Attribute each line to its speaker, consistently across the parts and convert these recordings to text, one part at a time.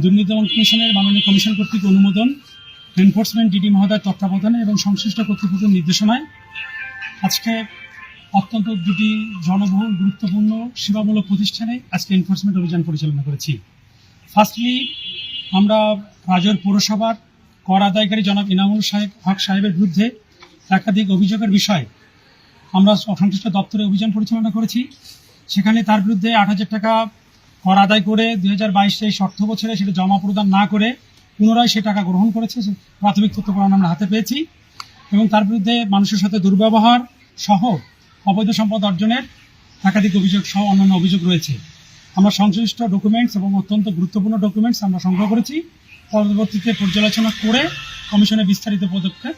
Speaker 1: দুর্নীতি দমন কমিশনের মাননীয় কমিশন কর্তৃক অনুমোদন এনফোর্সমেন্ট ডিডি মহোদয়ের তত্ত্বাবধানে এবং সংশ্লিষ্ট কর্তৃপক্ষের নির্দেশনায় আজকে অত্যন্ত দুটি জনবহুল, গুরুত্বপূর্ণ, সেবামূলক প্রতিষ্ঠানে আজকে এনফোর্সমেন্ট অভিযান পরিচালনা করেছি। ফার্স্টলি আমরা রাজর পৌরসভার কর আদায়কারী জনাব ইনামুল সাহেব, হক সাহেবের বিরুদ্ধে একাধিক অভিযোগের বিষয়ে আমরা সংশ্লিষ্ট দপ্তরে অভিযান পরিচালনা করেছি। সেখানে তার বিরুদ্ধে আট হাজার টাকা কর আদায় করে দুই হাজার বাইশ অর্থ বছরে সেটা জমা প্রদান না করে পুনরায় সে টাকা গ্রহণ করেছে প্রাথমিক তথ্য প্রমাণ আমরা হাতে পেয়েছি। এবং তার বিরুদ্ধে মানুষের সাথে দুর্ব্যবহার সহ অবৈধ সম্পদ অর্জনের একাধিক অভিযোগ সহ অন্যান্য অভিযোগ রয়েছে। আমরা সংশ্লিষ্ট ডকুমেন্টস এবং অত্যন্ত গুরুত্বপূর্ণ ডকুমেন্টস আমরা সংগ্রহ করেছি। পরবর্তীতে পর্যালোচনা করে কমিশনের বিস্তারিত পদক্ষেপ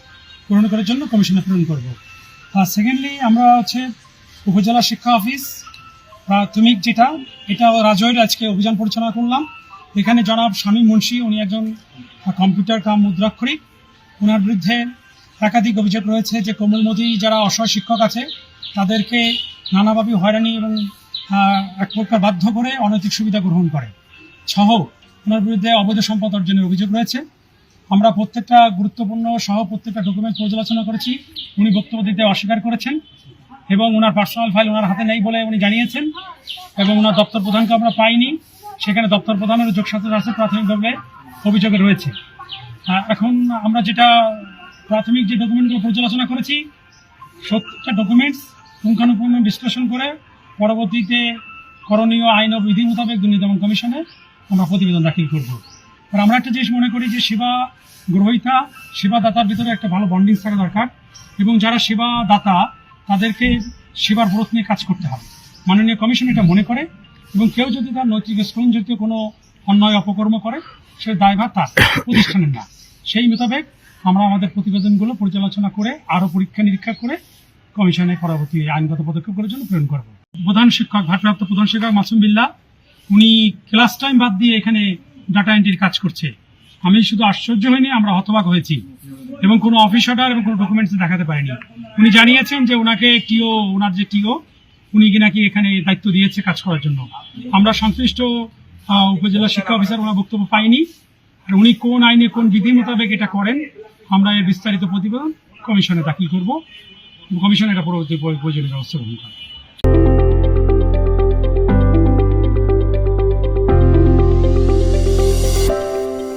Speaker 1: গ্রহণ করার জন্য কমিশনে প্রেরণ করব। আর সেকেন্ডলি আমরা হচ্ছে উপজেলা শিক্ষা অফিস প্রাথমিক যেটা, এটা রাজয়ের আজকে অভিযান পরিচালনা করলাম। এখানে জনাব স্বামী মুন্সি, উনি একজন কম্পিউটার কাম মুদ্রাক্ষরিক ওনার বিরুদ্ধে একাধিক অভিযোগ রয়েছে যে কোমলমতি যারা অসহায় শিক্ষক আছে, তাদেরকে নানাভাবে হয়রানি এবং এক প্রকার বাধ্য করে অনৈতিক সুবিধা গ্রহণ করে। সহ ওনার বিরুদ্ধে অবৈধ সম্পদ অর্জনের অভিযোগ রয়েছে। আমরা প্রত্যেকটা গুরুত্বপূর্ণ সহ প্রত্যেকটা ডকুমেন্ট পর্যালোচনা করেছি। উনি বক্তব্য দিতে অস্বীকার করেছেন। এবং ওনার পার্সোনাল ফাইল ওনার হাতে নেই বলে উনি জানিয়েছেন এবং ওনার দপ্তর প্রধানকে আমরা পাইনি। সেখানে দপ্তর প্রধানের যোগসাথে আছে প্রাথমিকভাবে অভিযোগে রয়েছে। এখন আমরা যেটা প্রাথমিক যে ডকুমেন্টগুলো পর্যালোচনা করেছি, সত্যটা ডকুমেন্টস পুঙ্খানুপুঙ্খ বিশ্লেষণ করে পরবর্তীতে করণীয় আইন ও বিধি মোতাবেক দুর্নীতি দমন কমিশনে আমরা প্রতিবেদন দাখিল করব। আর আমরা একটা জিনিস মনে করি যে সেবা গ্রহীতা, সেবাদাতার ভিতরে একটা ভালো বন্ডিং থাকা দরকার এবং যারা সেবাদাতা তাদেরকে সেবার ব্রত নিয়ে কাজ করতে হবে। মাননীয় কমিশন এটা মনে করে এবং কেউ যদি তার নৈতিক স্খলনজাতীয় কোনো অন্যায় অপকর্ম করে, সে দায়ভার তার, প্রতিষ্ঠানের না। সেই মোতাবেক আমরা আমাদের প্রতিবেদনগুলো পর্যালোচনা করে, আরও পরীক্ষা নিরীক্ষা করে কমিশনে পরবর্তী আইনগত পদক্ষেপ করার জন্য প্রেরণ করব। প্রধান শিক্ষক, ভারপ্রাপ্ত প্রধান শিক্ষক মাসুম বিল্লাহ উনি ক্লাস টাইম বাদ দিয়ে এখানে ডাটা এন্ট্রির কাজ করছে। আমি শুধু আশ্চর্য হইনি, আমরা হতবাক হয়েছি। এবং কোনো অফিস অর্ডার এবং কোনো ডকুমেন্টস দেখাতে পারেনি। উনি জানিয়েছেন যে ওনাকে টিও ওনার যে টিও, উনি কি নাকি এখানে দায়িত্ব দিয়েছে কাজ করার জন্য। আমরা সংশ্লিষ্ট উপজেলা শিক্ষা অফিসার ওনার বক্তব্য পাইনি। আর উনি কোন আইনে কোন বিধি মোতাবেক এটা করেন, আমরা এর বিস্তারিত প্রতিবেদন কমিশনে দাখিল করব কমিশন এটা পরবর্তী প্রয়োজনীয় ব্যবস্থা গ্রহণ করবে।